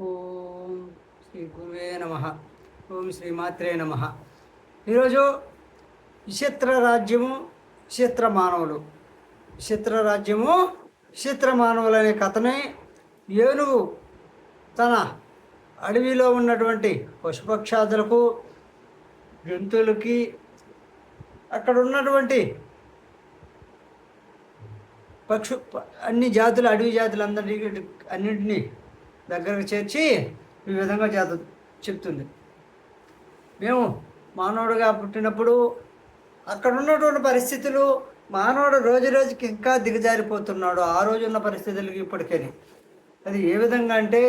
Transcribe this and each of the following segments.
ఓం శ్రీ గురువే నమ. ఓం శ్రీమాత్రే నమ. ఈరోజు విచిత్ర రాజ్యము విచిత్ర మానవులు. విచిత్ర రాజ్యము విచిత్ర మానవులు అనే కథని ఏనుగు తన అడవిలో ఉన్నటువంటి పశుపక్షాదులకు జంతువులకి అక్కడ ఉన్నటువంటి పక్షు అన్ని జాతులు అడవి జాతులు అందరికీ అన్నింటినీ దగ్గరకు చేర్చి ఈ విధంగా చేత చెప్తుంది. మేము మానవుడిగా పుట్టినప్పుడు అక్కడ ఉన్నటువంటి పరిస్థితులు మానవుడు రోజు రోజుకి ఇంకా దిగజారిపోతున్నాడు. ఆ రోజు ఉన్న పరిస్థితులకి ఇప్పటికని. అది ఏ విధంగా అంటే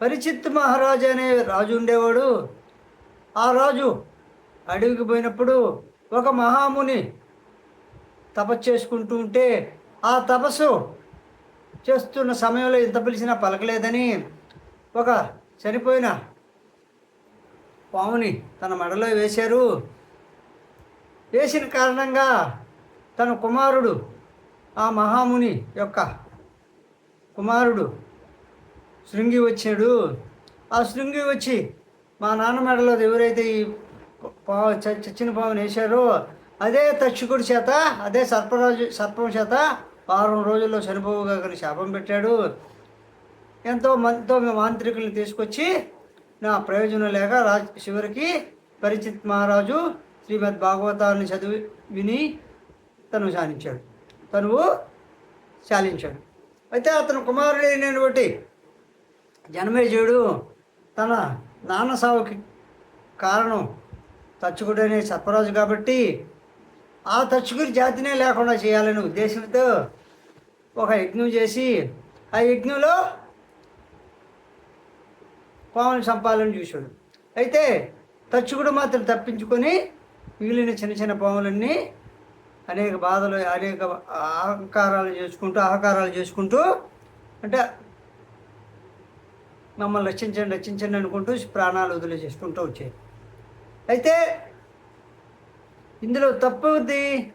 పరిచిత్ మహారాజు అనే రాజు ఉండేవాడు. ఆ రాజు అడవికి పోయినప్పుడు ఒక మహాముని తపస్సు చేసుకుంటూ ఉంటే ఆ తపస్సు చేస్తున్న సమయంలో ఇంత పిలిచినా పలకలేదని ఒక చనిపోయిన పాముని తన మెడలో వేశారు. వేసిన కారణంగా తన కుమారుడు ఆ మహాముని యొక్క కుమారుడు శృంగి వచ్చాడు ఆ శృంగి వచ్చి మా నాన్న మెడలో ఎవరైతే ఈ చ- చచ్చిన పాముని వేశారో అదే తక్షకుడి చేత అదే సర్పరాజు సర్పం చేత వారం రోజుల్లో చనిపోవుగా కానీ శాపం పెట్టాడు. ఎంతో మందితో మేము మాంత్రికుల్ని తీసుకొచ్చి నా ప్రయోజనం లేక రాజ్ చివరికి పరిచిత్ మహారాజు శ్రీమద్ భాగవతాన్ని చదివి విని తను శానించాడు తనువు శాలించాడు. అయితే అతను కుమారుడైనటువంటి జనమేజయుడు తన నాన్న సావుకి కారణం తచ్చుకుడనే సర్పరాజు కాబట్టి ఆ తచ్చుకుని జాతినే లేకుండా చేయాలనే ఉద్దేశంతో ఒక యజ్ఞం చేసి ఆ యజ్ఞంలో పాములు చంపాలని చూశాడు. అయితే తచ్చుకుడు మాత్రం తప్పించుకొని మిగిలిన చిన్న చిన్న పాములన్నీ అనేక బాధలు అనేక అహంకారాలు చేసుకుంటూ అహకారాలు చేసుకుంటూ అంటే మమ్మల్ని రక్షించండి రక్షించండి అనుకుంటూ ప్రాణాలు వదిలే చేసుకుంటూ వచ్చాయి అయితే ఇందులో తప్పది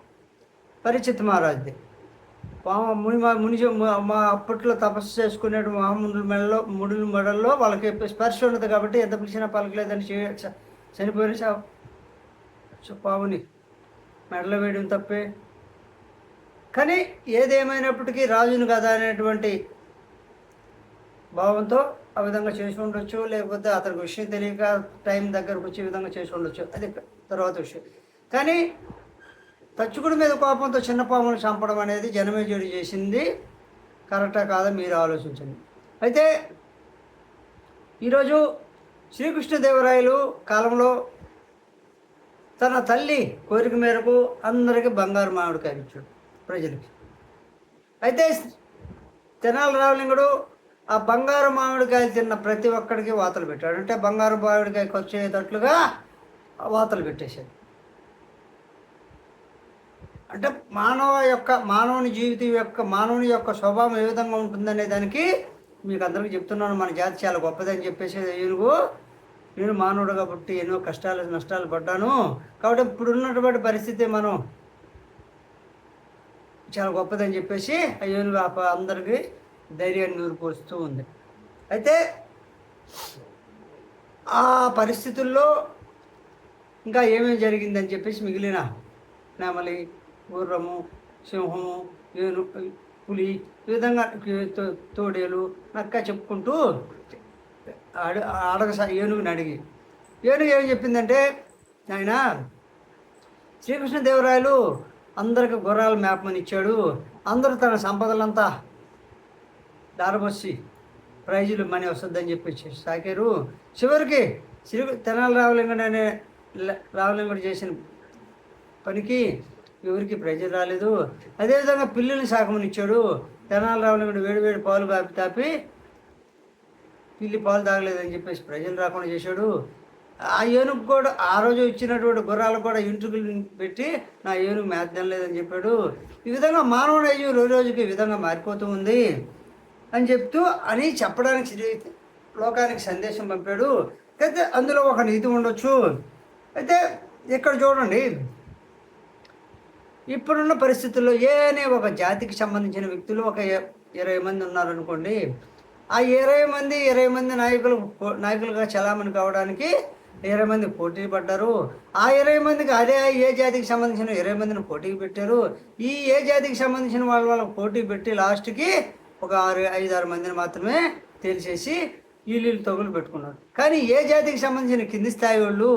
పరిచిత పరిచిత్ మహారాజ్ది ముని మా- ముని మా- అప్పట్లో తపస్సు చేసుకునే మహామునుల మెడలో ముడుల మెడల్లో వాళ్ళకి స్పర్శ ఉండదు కాబట్టి ఎంత పిలిచినా పలకలేదని చనిపోయిన పావుని పాముని మెడలో వేయడం తప్పే. కానీ ఏదేమైనప్పటికీ రాజును కదా అనేటువంటి భావంతో ఆ విధంగా చేసి ఉండొచ్చు లేకపోతే అతనికి విషయం తెలియక టైం దగ్గరకు వచ్చే విధంగా చేసి ఉండొచ్చు. అది తర్వాత విషయం. కానీ తచ్చుకుడి మీద కోపంతో చిన్న పామును చంపడం అనేది జనమేజుడు చేసింది. కరెక్టా కాదా మీరు ఆలోచించండి. అయితే ఈరోజు శ్రీకృష్ణదేవరాయలు కాలంలో తన తల్లి కోరిక మేరకు అందరికీ బంగారు మామిడికాయ ఇచ్చాడు ప్రజలకి. అయితే తెనాలి రావలింగుడు ఆ బంగారు మామిడికాయలు తిన్న ప్రతి ఒక్కడికి వాతలు పెట్టాడు. అంటే బంగారు మామిడికాయకి వచ్చేటట్లుగా వాతలు పెట్టేశాడు. అంటే మానవ యొక్క మానవుని జీవితం యొక్క మానవుని యొక్క స్వభావం ఏ విధంగా ఉంటుందనే దానికి మీకు అందరికీ చెప్తున్నాను. మన జాతి చాలా గొప్పదని చెప్పేసి ఏనుగు నేను మానవుడు కాబట్టి ఎన్నో కష్టాలు నష్టాలు పడ్డాను. కాబట్టి ఇప్పుడు ఉన్నటువంటి పరిస్థితి మనం చాలా గొప్పదని చెప్పేసి ఆ ఏనుగు అందరికీ ధైర్యాన్ని నూరుపోస్తూ ఉంది. అయితే ఆ పరిస్థితుల్లో ఇంకా ఏమేమి జరిగిందని చెప్పేసి మిగిలిన నెమలి గుర్రము సింహము ఏను పులి ఈ విధంగా తోడేలు నక్క చెప్పుకుంటూ అడు అడగ ఏనుగుని అడిగి ఏనుగు ఏం చెప్పిందంటే ఆయన శ్రీకృష్ణదేవరాయలు అందరికి గుర్రాలు మేపమని ఇచ్చాడు. అందరూ తన సంపదలంతా దారబొచ్చి ప్రైజులు మనీ వస్తుందని చెప్పి సాకారు. చివరికి శ్రీ తెనాలి రావలింగడు అనే ల- రావలింగడు చేసిన పనికి ఎవరికి ప్రైజులు రాలేదు. అదేవిధంగా పిల్లిని సాకమని ఇచ్చాడు తెనాలి రావలింగడు వేడి వేడి పాలు కాపి తాపి పిల్లి పాలు తాగలేదని చెప్పేసి ప్రజలు రాకుండా చేశాడు. ఆ ఏనుగు కూడా ఆ రోజు ఇచ్చినటువంటి గుర్రాలు కూడా ఇంటుకలు పెట్టి నా ఏనుగు మేత లేదని చెప్పాడు. ఈ విధంగా మానవుడు అయ్యి రోజు రోజుకి ఈ విధంగా మారిపోతూ ఉంది అని చెప్తూ అని చెప్పడానికి లోకానికి సందేశం పంపాడు. అయితే అందులో ఒక నీతి ఉండొచ్చు. అయితే ఇక్కడ చూడండి. ఇప్పుడున్న పరిస్థితుల్లో ఏనే ఒక జాతికి సంబంధించిన వ్యక్తులు ఒక ఇరవై మంది ఉన్నారనుకోండి ఆ ఇరవై మంది ఇరవై మంది నాయకులు నాయకులుగా చలామణి కావడానికి ఇరవై మంది పోటీ పడ్డారు. ఆ ఇరవై మందికి అదే ఏ జాతికి సంబంధించిన ఇరవై మందిని పోటీకి పెట్టారు. ఈ ఏ జాతికి సంబంధించిన వాళ్ళ వాళ్ళకి పోటీ పెట్టి లాస్ట్కి ఒక ఆరు ఐదు ఆరు మందిని మాత్రమే తెలిసేసి వీళ్ళు తగులు పెట్టుకున్నారు. కానీ ఏ జాతికి సంబంధించిన కింది స్థాయి వాళ్ళు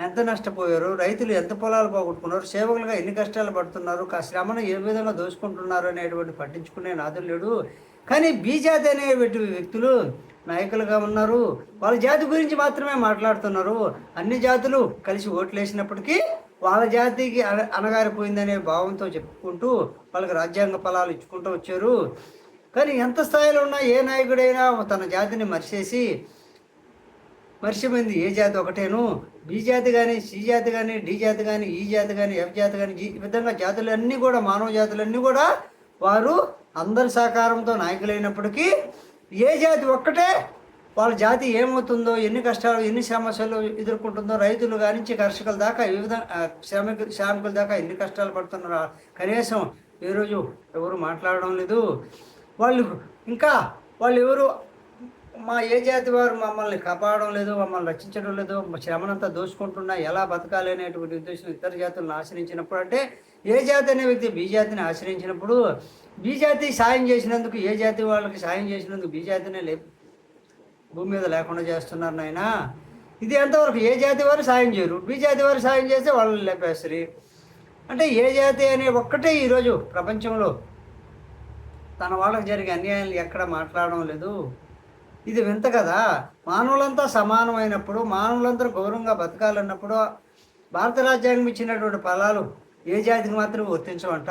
ఎంత నష్టపోయారు? రైతులు ఎంత పొలాలు పోగొట్టుకున్నారు? సేవకులుగా ఎన్ని కష్టాలు పడుతున్నారు? శ్రమను ఏ విధంగా దోచుకుంటున్నారు అనేటువంటి పట్టించుకునే నాదులు లేడు. కానీ బీజాతి అనే వ్యక్తులు నాయకులుగా ఉన్నారు. వాళ్ళ జాతి గురించి మాత్రమే మాట్లాడుతున్నారు. అన్ని జాతులు కలిసి ఓట్లు వేసినప్పటికీ వాళ్ళ జాతికి అణ- అణగారిపోయిందనే భావంతో చెప్పుకుంటూ వాళ్ళకి రాజ్యాంగ ఫలాలు ఇచ్చుకుంటూ వచ్చారు. కానీ ఎంత స్థాయిలో ఉన్నా ఏ నాయకుడైనా తన జాతిని మరిచేసి మర్చిపోయింది ఏ జాతి ఒకటేను? బి జాతి కానీ సి జాతి కానీ డి జాతి కానీ ఈ జాతి కానీ ఎఫ్ జాతి కానీ ఈ విధంగా జాతులన్నీ కూడా మానవ జాతులన్నీ కూడా వారు అందరి సహకారంతో నాయకులైనప్పటికీ ఏ జాతి ఒక్కటే వాళ్ళ జాతి ఏమవుతుందో ఎన్ని కష్టాలు ఎన్ని సమస్యలు ఎదుర్కొంటుందో రైతులు కానించి కర్షకుల దాకా ఈ విధంగా శ్రామిక శ్రామికుల దాకా ఎన్ని కష్టాలు పడుతున్నారో కనీసం ఈ రోజు ఎవరు మాట్లాడడం లేదు. వాళ్ళు ఇంకా వాళ్ళు ఎవరు మా ఏ జాతి వారు మమ్మల్ని కాపాడడం లేదు మమ్మల్ని రక్షించడం లేదు శ్రమనంతా దోచుకుంటున్నా ఎలా బతకాలి అనేటువంటి ఉద్దేశం ఇతర జాతులను ఆశ్రయించినప్పుడు అంటే ఏ జాతి అనే వ్యక్తి బీ జాతిని ఆశ్రయించినప్పుడు బీ జాతి సాయం చేసినందుకు ఏ జాతి వాళ్ళకి సాయం చేసినందుకు బీ జాతినే లే భూమి మీద లేకుండా చేస్తున్నారు నాయన. ఇది ఎంతవరకు ఏ జాతి వారు సాయం చేయరు. బీ జాతి వారు సాయం చేస్తే వాళ్ళని లేపేస్తారు. అంటే ఏ జాతి అనే ఒక్కటే ఈరోజు ప్రపంచంలో తన వాళ్ళకి జరిగే అన్యాయాలు ఎక్కడ మాట్లాడడం లేదు. ఇది వింత కదా. మానవులంతా సమానమైనప్పుడు మానవులంతా గౌరవంగా బతకాలన్నప్పుడు భారత రాజ్యాంగం ఇచ్చినటువంటి ఫలాలు ఏ జాతికి మాత్రం వర్తించమంట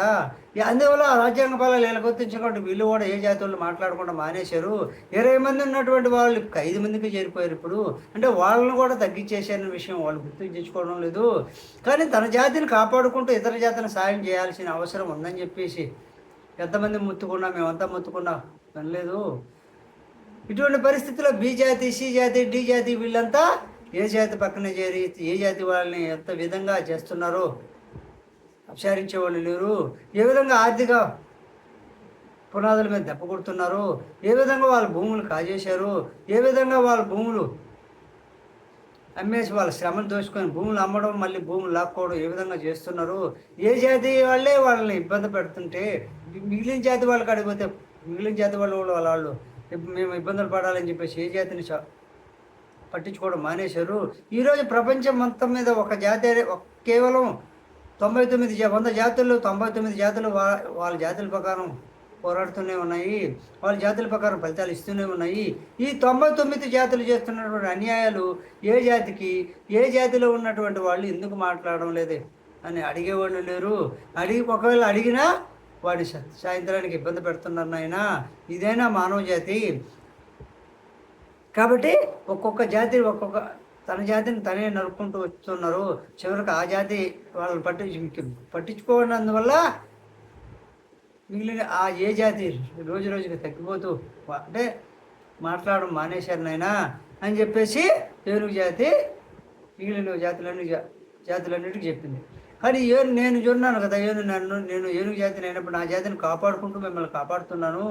ఈ అందువల్ల ఆ రాజ్యాంగ ఫలాలు ఇలా వర్తించకుండా వీళ్ళు కూడా ఏ జాతి వాళ్ళు మాట్లాడకుండా మానేశారు. ఇరవై మంది ఉన్నటువంటి వాళ్ళు ఐదు మందికి చేరిపోయారు ఇప్పుడు. అంటే వాళ్ళని కూడా తగ్గించేసారనే విషయం వాళ్ళు గుర్తించుకోవడం లేదు. కానీ తన జాతిని కాపాడుకుంటూ ఇతర జాతిని సాయం చేయాల్సిన అవసరం ఉందని చెప్పేసి ఎంతమంది ముత్తుకున్నా మేమంతా ముత్తుకున్నా వినలేదు. ఇటువంటి పరిస్థితుల్లో బి జాతి సి జాతి డి జాతి వీళ్ళంతా ఏ జాతి పక్కన చేరి ఏ జాతి వాళ్ళని ఎంత విధంగా చేస్తున్నారో అపచారించే వాళ్ళు లేరు. ఏ విధంగా ఆర్థిక పునాదుల మీద దెబ్బ కొడుతున్నారు? ఏ విధంగా వాళ్ళ భూములు కాజేశారు? ఏ విధంగా వాళ్ళ భూములు అమ్మేసి వాళ్ళ శ్రమను దోచుకొని భూములు అమ్మడం మళ్ళీ భూములు లాక్కోవడం ఏ విధంగా చేస్తున్నారు? ఏ జాతి వాళ్ళే వాళ్ళని ఇబ్బంది పెడుతుంటే మిగిలిన జాతి వాళ్ళకి అడిగిపోతే మిగిలిన జాతి వాళ్ళు వాళ్ళ వాళ్ళు మేము ఇబ్బందులు పడాలని చెప్పేసి ఏ జాతిని చ- పట్టించుకోవడం మానేశారు. ఈరోజు ప్రపంచం మొత్తం మీద ఒక జాతి కేవలం తొంభై తొమ్మిది జా- వంద జాతులు తొంభై తొమ్మిది జాతులు వాళ్ళ జాతుల ప్రకారం పోరాడుతూనే ఉన్నాయి. వాళ్ళ జాతుల ప్రకారం ఫలితాలు ఇస్తూనే ఉన్నాయి. ఈ తొంభై తొమ్మిది జాతులు చేస్తున్నటువంటి అన్యాయాలు ఏ జాతికి ఏ జాతిలో ఉన్నటువంటి వాళ్ళు ఎందుకు మాట్లాడడం లేదే అని అడిగేవాళ్ళు లేరు. అడిగి ఒకవేళ అడిగినా వాడి సాయంత్రానికి ఇబ్బంది పెడుతున్నారు నాయన. ఇదైనా మానవ జాతి? కాబట్టి ఒక్కొక్క జాతి ఒక్కొక్క తన జాతిని తనే నరుక్కుంటూ వస్తున్నారు. చివరికి ఆ జాతి వాళ్ళని పట్టించు పట్టించుకోనందువల్ల మిగిలిన ఆ ఏ జాతి రోజు రోజుకి తగ్గిపోతూ అంటే మాట్లాడడం మానేశారు నాయనా అని చెప్పేసి ఏనుగు జాతి మిగిలిన జాతులన్నీ జా జాతులన్నిటికీ చెప్పింది. కానీ ఏను నేను చూన్నాను కదా ఏను నన్ను నేను ఏనుగు జాతిని అయినప్పుడు నా జాతిని కాపాడుకుంటూ మిమ్మల్ని కాపాడుతున్నాను.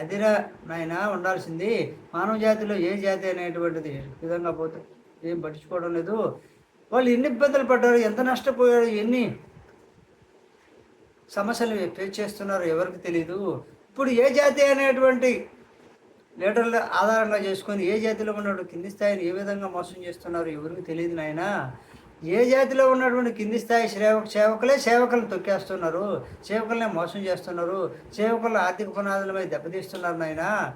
అదిరా నాయన ఉండాల్సింది. మానవ జాతిలో ఏ జాతి అనేటువంటిది విధంగా పోతే ఏం పట్టించుకోవడం లేదు. వాళ్ళు ఎన్ని ఇబ్బందులు పడ్డారు ఎంత నష్టపోయారు ఎన్ని సమస్యలు ఫేస్ చేస్తున్నారు ఎవరికి తెలియదు ఇప్పుడు ఏ జాతి అనేటువంటి లీటర్ల ఆధారంగా చేసుకొని ఏ జాతిలో ఉన్నటువంటి కింది స్థాయిని ఏ విధంగా మోసం చేస్తున్నారు ఎవరికి తెలియదు నాయనా. ఏ జాతిలో ఉన్నటువంటి కింది స్థాయి సేవక సేవకులే సేవకులను తొక్కేస్తున్నారు. సేవకులనే మోసం చేస్తున్నారు. సేవకుల ఆర్థిక పునాదుల మీద దెబ్బతీస్తున్నారు నాయన.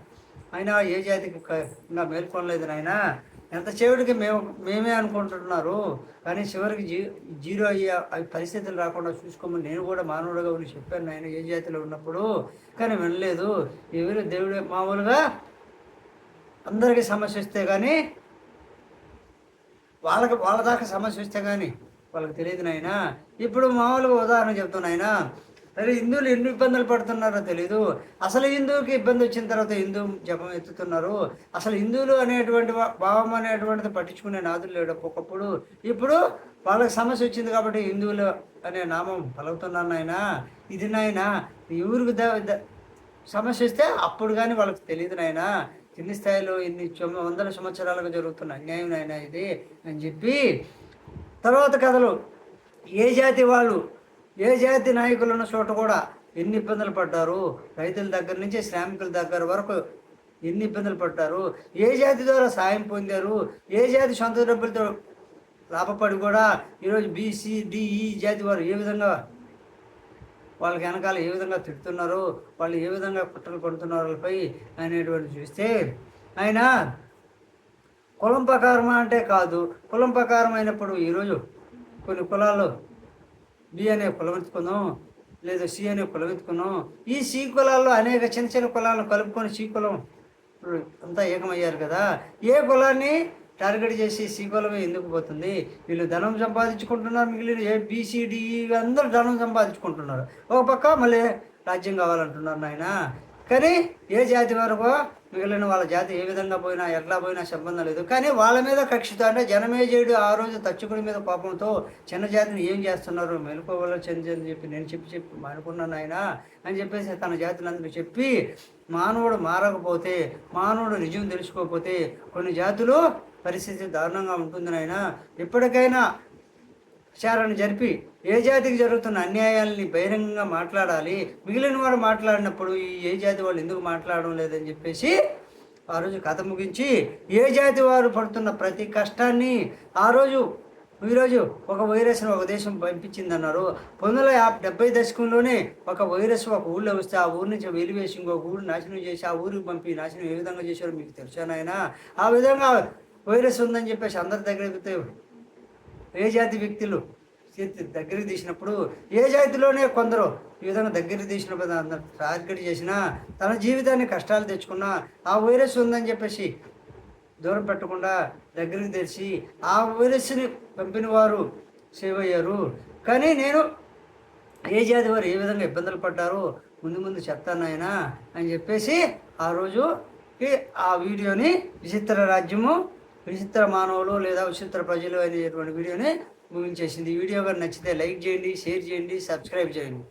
అయినా ఏ జాతికి ఇంకా మేల్కొనలేదు నాయన. ఎంత చెవుడికి మేము మేమే అనుకుంటున్నారు. కానీ చివరికి జీ జీరో అయ్యే అవి పరిస్థితులు రాకుండా చూసుకోమని నేను కూడా మానవుడిగా ఉండి చెప్పాను నాయన ఏ జాతిలో ఉన్నప్పుడు. కానీ వినలేదు. ఎవరు దేవుడు మామూలుగా అందరికీ సమస్య వస్తే కానీ వాళ్ళకి వాళ్ళ దాకా సమస్య వస్తే కానీ వాళ్ళకి తెలియదు నాయన. ఇప్పుడు మామూలుగా ఉదాహరణ చెప్తున్నాయన సరే హిందువులు ఎన్ని ఇబ్బందులు పడుతున్నారో తెలీదు. అసలు హిందువుకి ఇబ్బంది వచ్చిన తర్వాత హిందూ జపం ఎత్తుతున్నారు. అసలు హిందువులు అనేటువంటి భావం అనేటువంటిది పట్టించుకునే నాదులు లేడు ఒకప్పుడు. ఇప్పుడు వాళ్ళకి సమస్య వచ్చింది కాబట్టి హిందువులు అనే నామం పలుకుతున్నాను నాయన. ఇది నాయన ఎవరికి ద- ద- సమస్య వస్తే అప్పుడు కానీ వాళ్ళకి తెలియదు నాయన. కింది స్థాయిలో ఇన్ని వందల సంవత్సరాలుగా జరుగుతున్న అన్యాయం నాయన ఇది అని చెప్పి తర్వాత కథలు. ఏ జాతి వాళ్ళు ఏ జాతి నాయకులు ఉన్న చోట కూడా ఎన్ని ఇబ్బందులు పడ్డారు? రైతుల దగ్గర నుంచి శ్రామికుల దగ్గర వరకు ఎన్ని ఇబ్బందులు పడ్డారు? ఏ జాతి ద్వారా సాయం పొందారు? ఏ జాతి సొంత డబ్బులతో లాభపడి కూడా ఈరోజు బీసీ డిఈ జాతి వారు ఏ విధంగా వాళ్ళకి వెనకాల ఏ విధంగా తిడుతున్నారు వాళ్ళు ఏ విధంగా కుట్రలు పడుతున్నారు వాళ్ళపై అనేటువంటి చూస్తే ఆయన కులం ప్రకారం అంటే కాదు. కులం ప్రకారం అయినప్పుడు ఈరోజు కొన్ని కులాల్లో బి అనే కులం ఎత్తుకుందాం లేదా సి అనే కులం ఎత్తుకున్నాం ఈ సి కులాల్లో అనేక చిన్న చిన్న కులాలను కలుపుకొని సి కులం అంతా ఏకమయ్యారు కదా. ఏ కులాన్ని టార్గెట్ చేసి సి ఎందుకు పోతుంది? వీళ్ళు ధనం సంపాదించుకుంటున్నారు మిగిలిన ఏ బీసీడీ అందరూ ధనం సంపాదించుకుంటున్నారు. ఒక పక్క మళ్ళీ రాజ్యం కావాలంటున్నారు నాయన. కానీ ఏ జాతి వరకు మిగిలిన వాళ్ళ జాతి ఏ విధంగా పోయినా ఎట్లా పోయినా సంబంధం లేదు. కానీ వాళ్ళ మీద కక్షితో అంటే జనమేజయుడు ఆ రోజు తచ్చుకుడి మీద కోపంతో చిన్న జాతిని ఏం చేస్తున్నారు? మెలుకోవాలో చెందని చెప్పి నేను చెప్పి చెప్పి అనుకున్నాను ఆయన అని చెప్పేసి తన జాతిని అందరూ చెప్పి మానవుడు మారకపోతే మానవుడు నిజం తెలుసుకోకపోతే కొన్ని జాతులు పరిస్థితి దారుణంగా ఉంటుంది నాయన. ఎప్పటికైనా విచారణ జరిపి ఏ జాతికి జరుగుతున్న అన్యాయాల్ని బహిరంగంగా మాట్లాడాలి మిగిలిన వారు మాట్లాడినప్పుడు ఈ ఏ జాతి వాళ్ళు ఎందుకు మాట్లాడడం లేదని చెప్పేసి ఆ రోజు కథ ముగించి ఏ జాతి వారు పడుతున్న ప్రతి కష్టాన్ని ఆ రోజు ఈరోజు ఒక వైరస్ను ఒక దేశం పంపించిందన్నారు. పంతొమ్మిది వందల యాభై డెబ్బై దశకంలోనే ఒక వైరస్ ఒక ఊళ్ళో వస్తే ఆ ఊరి నుంచి వెలివేసి ఇంకొక ఊరు నాశనం చేసి ఆ ఊరికి పంపి నాశనం ఏ విధంగా చేశారో మీకు తెలుసా నాయన? ఆ విధంగా వైరస్ ఉందని చెప్పేసి అందరి దగ్గర వెళ్తే ఏ జాతి వ్యక్తులు చేతి దగ్గరికి తీసినప్పుడు ఏ జాతిలోనే కొందరు ఈ విధంగా దగ్గరికి తీసినప్పుడు టార్గెట్ చేసినా తన జీవితాన్ని కష్టాలు తెచ్చుకున్నా ఆ వైరస్ ఉందని చెప్పేసి దూరం పెట్టకుండా దగ్గరికి తెచ్చి ఆ వైరస్ని పంపిన వారు సేవ్ అయ్యారు కానీ నేను ఏ జాతి వారు ఏ విధంగా ఇబ్బందులు పడ్డారో ముందు ముందు చెప్తాను ఆయన అని చెప్పేసి ఆ రోజుకి ఆ వీడియోని విచిత్ర రాజ్యము విచిత్ర మానవులు లేదా విచిత్ర ప్రజలు అనేటువంటి వీడియోని ముగించేసింది. ఈ వీడియో కానీ నచ్చితే లైక్ చేయండి షేర్ చేయండి సబ్స్క్రైబ్ చేయండి.